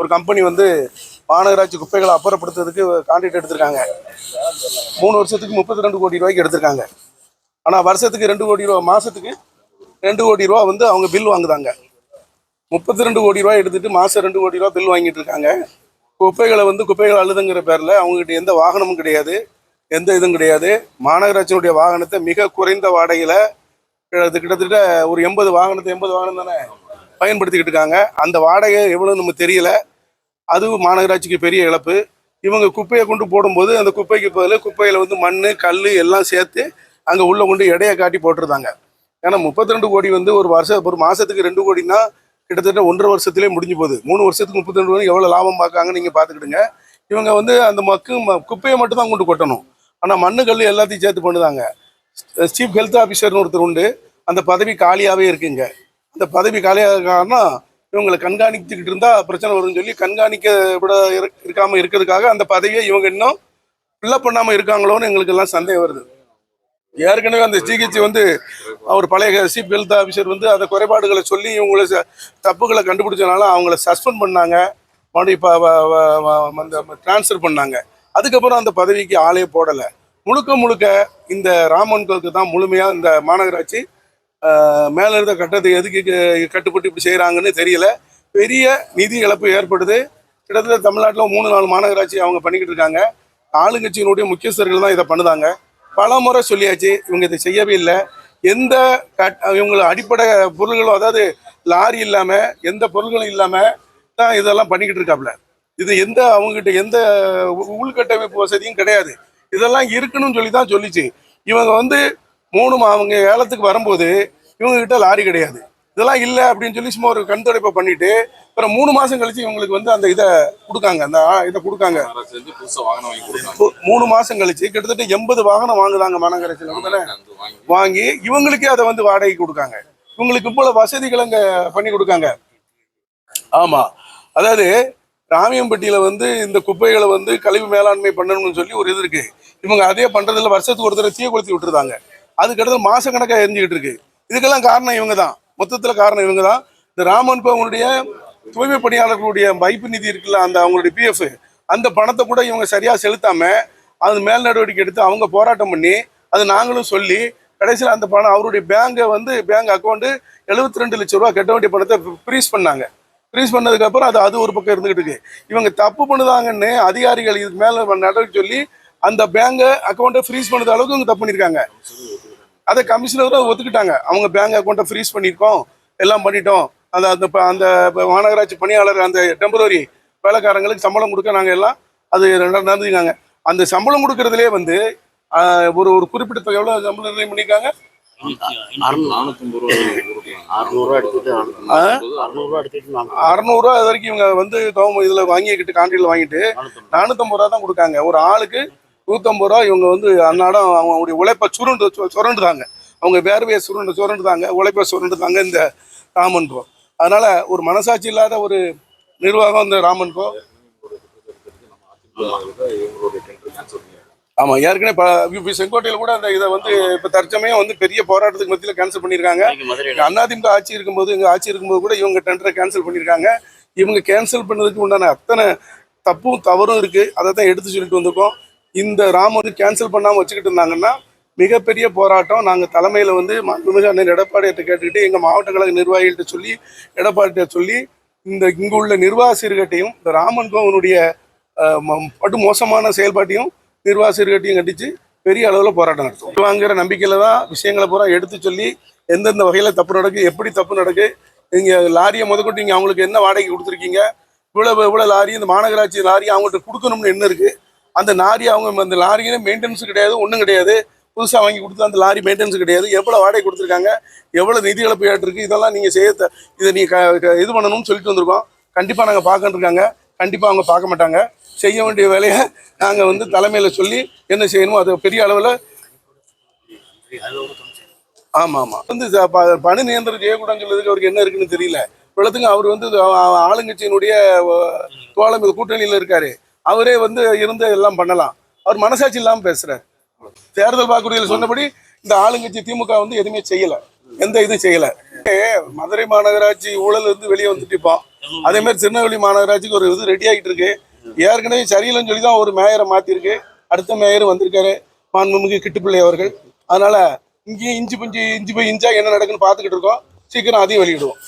ஒரு கம்பெனி வந்து மாநகராட்சி குப்பைகளை அப்புறப்படுத்துறதுக்கு கான்ட்ராக்ட் எடுத்திருக்காங்க. மூணு வருஷத்துக்கு முப்பத்தி ரெண்டு கோடி ரூபாய்க்கு எடுத்திருக்காங்க. ஆனால் வருஷத்துக்கு ரெண்டு கோடி ரூபா மாதத்துக்கு ரெண்டு கோடி ரூபா வந்து அவங்க பில் வாங்குதாங்க. முப்பத்தி ரெண்டு கோடி ரூபாய் எடுத்துட்டு மாதம் ரெண்டு கோடி ரூபா பில் வாங்கிட்டு இருக்காங்க. குப்பைகளை வந்து குப்பைகள் அழுதுங்கிற பேரில் அவங்ககிட்ட எந்த வாகனமும் கிடையாது. எந்த இதுவும் கிடையாது. மாநகராட்சியினுடைய வாகனத்தை மிக குறைந்த வாடகையில் கிட்டத்தட்ட ஒரு எண்பது வாகனத்தை எண்பது வாகனம் தானே? பயன்படுத்திக்கிட்டு இருக்காங்க. அந்த வாடகை எவ்வளோ நமக்கு தெரியல. அதுவும் மாநகராட்சிக்கு பெரிய இழப்பு. இவங்க குப்பையை கொண்டு போடும்போது அந்த குப்பைக்கு பதில் குப்பையில் வந்து மண் கல் எல்லாம் சேர்த்து அங்கே உள்ளே கொண்டு எடையை காட்டி போட்டிருந்தாங்க. ஏன்னா முப்பத்தி ரெண்டு கோடி வந்து ஒரு வருஷம் ஒரு மாதத்துக்கு ரெண்டு கோடினா கிட்டத்தட்ட ஒன்றரை வருஷத்துலேயே முடிஞ்சு போகுது. மூணு வருஷத்துக்கு முப்பத்தி ரெண்டு கோடி எவ்வளோ லாபம் பார்க்காங்கன்னு நீங்கள் பார்த்துக்கிடுங்க. இவங்க வந்து அந்த மக்கு ம- குப்பையை மட்டும் தான் கொண்டு கொட்டணும். ஆனால் மண்ணு கல் எல்லாத்தையும் சேர்த்து பண்ணுதாங்க. சீஃப் ஹெல்த் ஆஃபீஸர்னு ஒருத்தர் உண்டு. அந்த பதவி காலியாகவே இருக்குங்க. இந்த பதவி காலியாக காரணம் இவங்களை கண்காணித்துக்கிட்டு இருந்தால் பிரச்சனை வரும்னு சொல்லி கண்காணிக்க விட இருக்காமல் இருக்கிறதுக்காக அந்த பதவியை இவங்க இன்னும் ஃபில்லப் பண்ணாமல் இருக்காங்களோன்னு எங்களுக்கு எல்லாம் சந்தேகம் வருது. ஏற்கனவே அந்த ஜிஹெச் வந்து அவர் பழைய சீஃப் ஹெல்த் ஆஃபீஸர் வந்து அந்த குறைபாடுகளை சொல்லி இவங்களை ச- தப்புகளை கண்டுபிடிச்சனால அவங்கள சஸ்பெண்ட் பண்ணாங்க. மறுபடியும் இப்போ அந்த ட்ரான்ஸ்ஃபர் பண்ணாங்க. அதுக்கப்புறம் அந்த பதவிக்கு ஆளே போடலை. முழுக்க முழுக்க இந்த ராமன் கோலுக்கு தான் முழுமையாக இந்த மாநகராட்சி மேல இருந்த கட்டத்தை எதுக்கு கட்டுப்பட்டு இப்படி செய்கிறாங்கன்னு தெரியல. பெரிய நிதி இழப்பு ஏற்படுது. கிட்டத்தட்ட தமிழ்நாட்டில் மூணு நாலு மாநகராட்சி அவங்க பண்ணிக்கிட்டு இருக்காங்க. ஆளுங்கட்சியினுடைய முக்கியஸ்தர்கள் தான் இதை பண்ணுதாங்க. பல முறை சொல்லியாச்சு இவங்க இதை செய்யவே இல்லை. எந்த கட் இவங்கள அடிப்படை பொருள்களும் அதாவது லாரி இல்லாமல் எந்த பொருள்களும் இல்லாமல் தான் இதெல்லாம் பண்ணிக்கிட்டு இருக்காப்புல இது எந்த அவங்ககிட்ட எந்த உ- உள்கட்டமைப்பு வசதியும் கிடையாது. இதெல்லாம் இருக்கணும்னு சொல்லி தான் சொல்லிச்சு. இவங்க வந்து மூணு மா- அவங்க ஏலத்துக்கு வரும்போது இவங்க கிட்ட லாரி கிடையாது. இதெல்லாம் இல்லை அப்படின்னு சொல்லி சும்மா ஒரு கண் துடைப்பை பண்ணிட்டு அப்புறம் மூணு மாசம் கழிச்சு இவங்களுக்கு வந்து அந்த இதை கொடுக்காங்க அந்த இதை கொடுக்காங்க. மூணு மாசம் கழிச்சு கிட்டத்தட்ட எண்பது வாகனம் வாங்குதாங்க மாநகராட்சியில் வாங்கி வாங்கி இவங்களுக்கே அதை வந்து வாடகைக்கு கொடுக்காங்க. இவங்களுக்கு இவ்வளவு வசதிகள் அங்க பண்ணி கொடுக்காங்க. ஆமா. அதாவது ராமியம்பட்டியில வந்து இந்த குப்பைகளை வந்து கழிவு மேலாண்மை பண்ணணும்னு சொல்லி ஒரு இது இருக்கு. இவங்க அதே பண்றதுல வருஷத்துக்கு ஒரு தடவை தீய கொளுத்தி விட்டுருந்தாங்க அதுக்கடுத்து மாச கணக்காக எரிஞ்சுக்கிட்டு இருக்கு. இதுக்கெல்லாம் காரணம் இவங்க தான் மொத்தத்தில் காரணம் இவங்க தான் இந்த ராமன் அவங்களுடைய தூய்மை பணியாளர்களுடைய வைப்பு நிதி இருக்குல்ல அந்த அவங்களுடைய பிஎஃப் அந்த பணத்தை கூட இவங்க சரியாக செலுத்தாம அது மேல் நடவடிக்கை எடுத்து அவங்க போராட்டம் பண்ணி அது நாங்களும் சொல்லி கடைசியில் அந்த பணம் அவருடைய பேங்கை வந்து பேங்க் அக்கௌண்ட்டு எழுபத்தி ரெண்டு லட்ச ரூபா கட்ட வேண்டிய பணத்தை ஃப்ரீஸ் பண்ணாங்க. ஃப்ரீஸ் பண்ணதுக்கப்புறம் அது அது ஒரு பக்கம் இருந்துகிட்டு இருக்கு. இவங்க தப்பு பண்ணுதாங்கன்னு அதிகாரிகள் இதுக்கு மேலே நடவடிக்கை சொல்லி அந்த பேங்கை அக்கௌண்ட்டை ஃப்ரீஸ் பண்ணுற அளவுக்கு இவங்க தப்பு பண்ணியிருக்காங்க. அதை கமிஷனரும் ஒத்துக்கிட்டாங்க. அவங்க பேங்க் அக்கௌண்ட்டை ஃப்ரீஸ் பண்ணியிருக்கோம். எல்லாம் பண்ணிட்டோம். அந்த அந்த ப- அந்த மாநகராட்சி பணியாளர் அந்த டெம்பரரி வேலைக்காரங்களுக்கு சம்பளம் கொடுக்க நாங்கள் எல்லாம் அது ரெண்டா நடந்துக்காங்க அந்த சம்பளம் கொடுக்கறதுலே வந்து ஒரு ஒரு குறிப்பிட்ட தொகை எவ்வளோ சம்பளம் நிர்ணயம் பண்ணியிருக்காங்க? அறநூறுவா இது வரைக்கும் இவங்க வந்து கவர்மெண்ட் இதில் வாங்கிக்கிட்டு கான்ட்ரியில் வாங்கிட்டு நானூற்றம்பது ரூபா தான் கொடுக்காங்க. ஒரு ஆளுக்கு நூற்றம்பது ரூபா இவங்க வந்து அன்னாடம் அவங்களுடைய உழைப்பை சுருண்டு சு- சுரண்டுதாங்க அவங்க வேர்வையை சுருண்டு சுரண்டுதாங்க உழைப்பை சுரண்டுதாங்க இந்த ராமன் கோ அதனால ஒரு மனசாட்சி இல்லாத ஒரு நிர்வாகம் இந்த ராமன் பண்ணி ஆமாம் ஏற்கனவே இப்போ செங்கோட்டையில் கூட அந்த இதை வந்து இப்போ தற்சமயம் வந்து பெரிய போராட்டத்துக்கு மத்தியில் கேன்சல் பண்ணியிருக்காங்க அதிமுக ஆட்சி இருக்கும்போது இங்க ஆட்சி இருக்கும்போது கூட இவங்க டெண்டரை கேன்சல் பண்ணியிருக்காங்க இவங்க கேன்சல் பண்ணதுக்கு உண்டான அத்தனை தப்பும் தவறும் இருக்கு. அதை தான் எடுத்து சொல்லிட்டு வந்திருக்கோம். இந்த ராமன் கேன்சல் பண்ணாமல் வச்சுக்கிட்டு இருந்தாங்கன்னா மிகப்பெரிய போராட்டம். நாங்கள் தலைமையில் வந்து மாண்புமிகு அண்ணன் எடப்பாடியிட்ட கேட்டுக்கிட்டு எங்கள் மாவட்ட கழக நிர்வாகிகள்கிட்ட சொல்லி எடப்பாடிகிட்ட சொல்லி இந்த இங்கு உள்ள நிர்வாசிகர்கிட்டையும் இந்த ராமன் கோவனுடைய அஹ், படு மோசமான செயல்பாட்டையும் நிர்வாசிகர்கிட்டையும் கட்டிச்சு பெரிய அளவில் போராட்டம் நடத்தும் வாங்குற நம்பிக்கையில் தான் விஷயங்களை பூரா எடுத்து சொல்லி எந்தெந்த வகையில் தப்பு நடக்கு எப்படி தப்பு நடக்கு நீங்கள் லாரியை முதற்கொண்டு நீங்கள் அவங்களுக்கு என்ன வாடகை கொடுத்துருக்கீங்க இவ்வளோ இவ்வளோ லாரி இந்த மாநகராட்சி லாரி அவங்கள்ட்ட கொடுக்கணும்னு என்ன இருக்குது அந்த லாரி அவங்க அந்த லாரியில மெயின்டெனன்ஸ் கிடையாது ஒன்றும் கிடையாது. புதுசாக வாங்கி கொடுத்து அந்த லாரி மெயின்டெனன்ஸ் கிடையாது. எவ்வளோ வாடகை கொடுத்துருக்காங்க எவ்வளோ நிதி இழப்பு ஏற்றிருக்கு இதெல்லாம் நீங்கள் செய்ய இதை நீங்கள் இது பண்ணணும்னு சொல்லிட்டு வந்திருக்கோம். கண்டிப்பாக நாங்கள் பார்க்கன்ட்ருக்காங்க கண்டிப்பாக அவங்க பார்க்க மாட்டாங்க. செய்ய வேண்டிய வேலையை நாங்கள் வந்து தலைமையில் சொல்லி என்ன செய்யணுமோ அது பெரிய அளவில் ஆமாம் ஆமாம் வந்து ப- பணி நியந்திரம் செய்யக்கூடாதுன்னு சொல்றதுக்கு அவருக்கு என்ன இருக்குன்னு தெரியல. இவ்வளோத்துக்கும் அவர் வந்து ஆளுங்கட்சியினுடைய தோழமை கூட்டணியில் இருக்காரு. அவரே வந்து இருந்து எல்லாம் பண்ணலாம். அவர் மனசாட்சி இல்லாமல் பேசுறாரு. தேர்தல் வாக்குறுதியில் சொன்னபடி இந்த ஆளுங்கட்சி திமுக வந்து எதுவுமே செய்யல. எந்த இதுவும் செய்யல. மதுரை மாநகராட்சி ஊழல் இருந்து வெளியே வந்துட்டு இப்போ. அதே மாதிரி திருநெல்வேலி மாநகராட்சிக்கு ஒரு இது ரெடி ஆகிட்டு இருக்கு. ஏற்கனவே சரியில்லைன்னு சொல்லி தான் ஒரு மேயரை மாத்திருக்கு. அடுத்த மேயர் வந்திருக்காரு. மாண்புமிகு கிட்டுப்பிள்ளை அவர்கள். அதனால இங்கேயும் இஞ்சி புஞ்சி இஞ்சி போய் இஞ்சா என்ன நடக்குன்னு பார்த்துக்கிட்டு இருக்கோம். சீக்கிரம் அதையும் வெளியிடுவோம்.